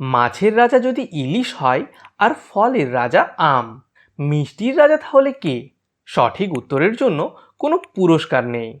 মাছের রাজা যদি ইলিশ হয় আর ফলের রাজা আম, মিষ্টির রাজা তাহলে কে? সঠিক উত্তরের জন্য কোনো পুরস্কার নেই।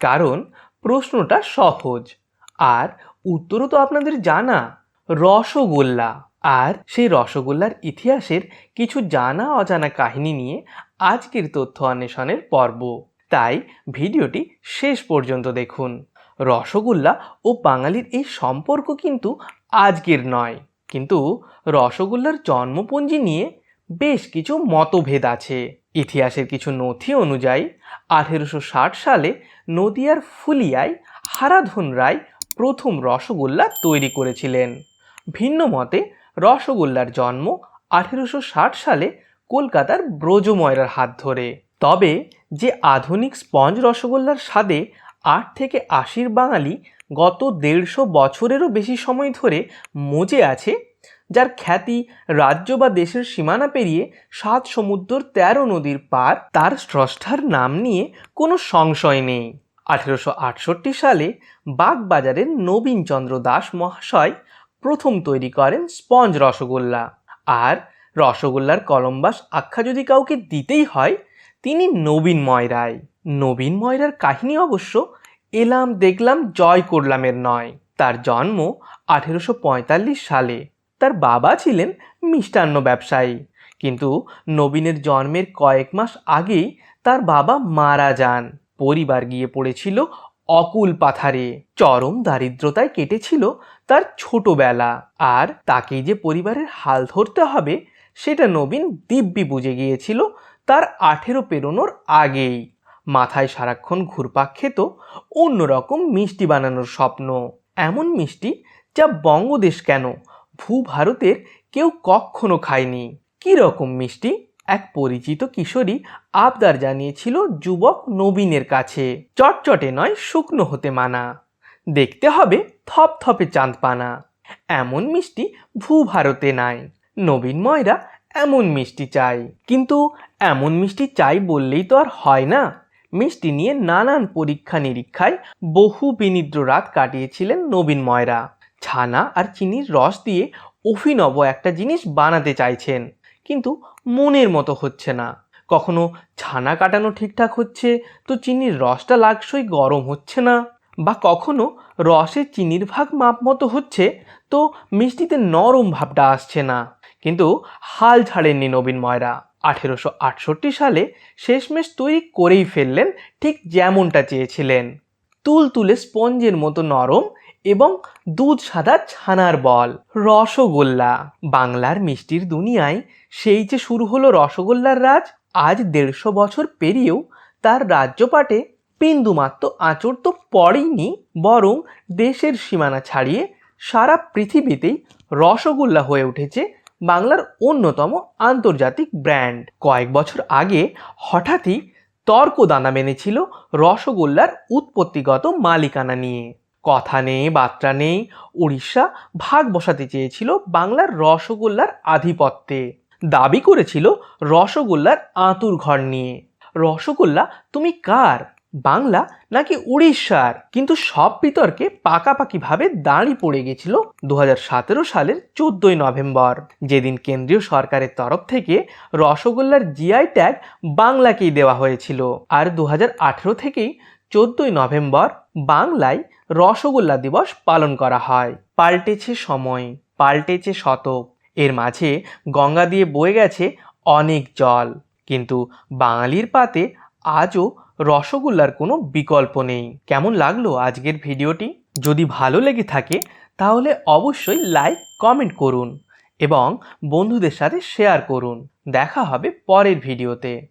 কারণ প্রশ্নটা সহজ। আর উত্তরও তো আপনাদের জানা। রসগোল্লা। আর সেই রসগোল্লার ইতিহাসের কিছু জানা অজানা কাহিনী নিয়ে আজকের তথ্য অন্বেষণের পর্ব। তাই ভিডিওটি শেষ পর্যন্ত দেখুন। রসগোল্লা ও বাঙালির এই সম্পর্ক কিন্তু আজকের নয়। কিন্তু রসগোল্লার জন্মপঞ্জি নিয়ে বেশ কিছু মতভেদ আছে। ইতিহাসের কিছু নথি অনুযায়ী, আঠেরোশো ষাট সালে নদিয়ার ফুলিয়ায় হারাধন রায় প্রথম রসগোল্লা তৈরি করেছিলেন। ভিন্ন মতে, রসগোল্লার জন্ম আঠেরোশো ষাট সালে কলকাতার ব্রজময়রার হাত ধরে। তবে যে আধুনিক স্পঞ্জ রসগোল্লার স্বাদে আট থেকে আশির বাঙালি গত দেড়শো বছরেরও বেশি সময় ধরে মজে আছে, যার খ্যাতি রাজ্য বা দেশের সীমানা পেরিয়ে সাত সমুদ্র তেরো নদীর পার তার স্রষ্টার নাম নিয়ে কোনো সংশয় নেই। আঠেরোশো আটষট্টি সালে বাগবাজারের নবীনচন্দ্র দাস মহাশয় প্রথম তৈরি করেন স্পঞ্জ রসগোল্লা। আর রসগোল্লার কলম্বাস আখ্যা যদি কাউকে দিতেই হয়, তিনি নবীন ময়রায় নবীন ময়রার কাহিনী অবশ্য এলাম দেখলাম জয় করলামের নয়। তার জন্ম আঠেরোশো পঁয়তাল্লিশ সালে। তার বাবা ছিলেন মিষ্টান্ন ব্যবসায়ী। কিন্তু নবীনের জন্মের কয়েক মাস আগেই তার বাবা মারা যান। পরিবার গিয়ে পড়েছিল অকুল পাথারে। চরম দারিদ্রতায় কেটেছিল তার ছোটবেলা। আর তাকেই যে পরিবারের হাল ধরতে হবে, সেটা নবীন দিব্যি বুঝে গিয়েছিল তার আঠেরো পেরোনোর আগেই। মাথায় সারাক্ষণ ঘুরপাক খেত, অন্যরকম মিষ্টি বানানোর স্বপ্ন। এমন মিষ্টি যা বঙ্গদেশ কেন, ভূভারতের কেউ কখনো খায়নি। কী রকম মিষ্টি? এক পরিচিত কিশোরী আবদার জানিয়েছিল যুবক নবীনের কাছে। চটচটে নয়, শুকনো হতে মানা। দেখতে হবে থপথপে চাঁদপানা। এমন মিষ্টি ভূভারতে নাই। নবীন ময়রা এমন মিষ্টি চাই কিন্তু এমন মিষ্টি চাই বললেই তো আর হয় না। মিষ্টি নিয়ে নানান পরীক্ষা নিরীক্ষায় বহু বিনিদ্র রাত কাটিয়েছিলেন নবীন ময়রা। ছানা আর চিনির রস দিয়ে অভিনব একটা জিনিস বানাতে চাইছেন, কিন্তু মনের মতো হচ্ছে না। কখনো ছানা কাটানো ঠিকঠাক হচ্ছে তো চিনির রসটা লাগসই গরম হচ্ছে না? বা কখনো রসে চিনির ভাগ মাপ মতো হচ্ছে তো মিষ্টিতে নরম ভাবটা আসছে না। কিন্তু হাল ছাড়েননি নবীন ময়রা। আঠেরোশো আটষট্টি সালে শেষমেশ তৈরি করেই ফেললেন ঠিক যেমনটা চেয়েছিলেন। তুল তুলে স্পঞ্জের মতো নরম এবং দুধ সাদা ছানার বল, রসগোল্লা। বাংলার মিষ্টির দুনিয়ায় সেই যে শুরু হলো রসগোল্লার রাজ, আজ দেড়শো বছর পেরিয়েও তার রাজ্যপাটে বিন্দুমাত্র আঁচড় তো পড়েইনি, বরং দেশের সীমানা ছাড়িয়ে সারা পৃথিবীতেই রসগোল্লা হয়ে উঠেছে বাংলার অন্যতম আন্তর্জাতিক ব্র্যান্ড। কয়েক বছর আগে হঠাৎই তর্ক দানা মেনেছিল রসগোল্লার উৎপত্তিগত মালিকানা নিয়ে। কথা নেই, বার্তা নেই, উড়িষ্যা ভাগ বসাতে চেয়েছিল বাংলার রসগোল্লার আধিপত্যে। দাবি করেছিল রসগোল্লার আঁতুর ঘর নিয়ে। রসগোল্লা তুমি কার? বাংলা নাকি উড়িষ্যার? কিন্তু সব বিতর্কে পাকাপাকিভাবে দাঁড়ি পড়ে গেছিল দু হাজার সতেরো সালের চোদ্দই নভেম্বর। যেদিন কেন্দ্রীয় সরকারের তরফ থেকে রসগোল্লার জিআই ট্যাগ বাংলাকেই দেওয়া হয়েছিল। আর দু হাজার আঠেরো থেকেই চোদ্দই নভেম্বর বাংলায় রসগোল্লা দিবস পালন করা হয়। পাল্টেছে সময়, পাল্টেছে শতক। এর মাঝে গঙ্গা দিয়ে বয়ে গেছে অনেক জল। কিন্তু বাঙালির পাতে আজও রসগোল্লার কোনো বিকল্প নেই। কেমন লাগল আজকের ভিডিওটি? যদি ভালো লেগে থাকে, তাহলে অবশ্যই লাইক, কমেন্ট করুন এবং বন্ধুদের সাথে শেয়ার করুন। দেখা হবে পরের ভিডিওতে।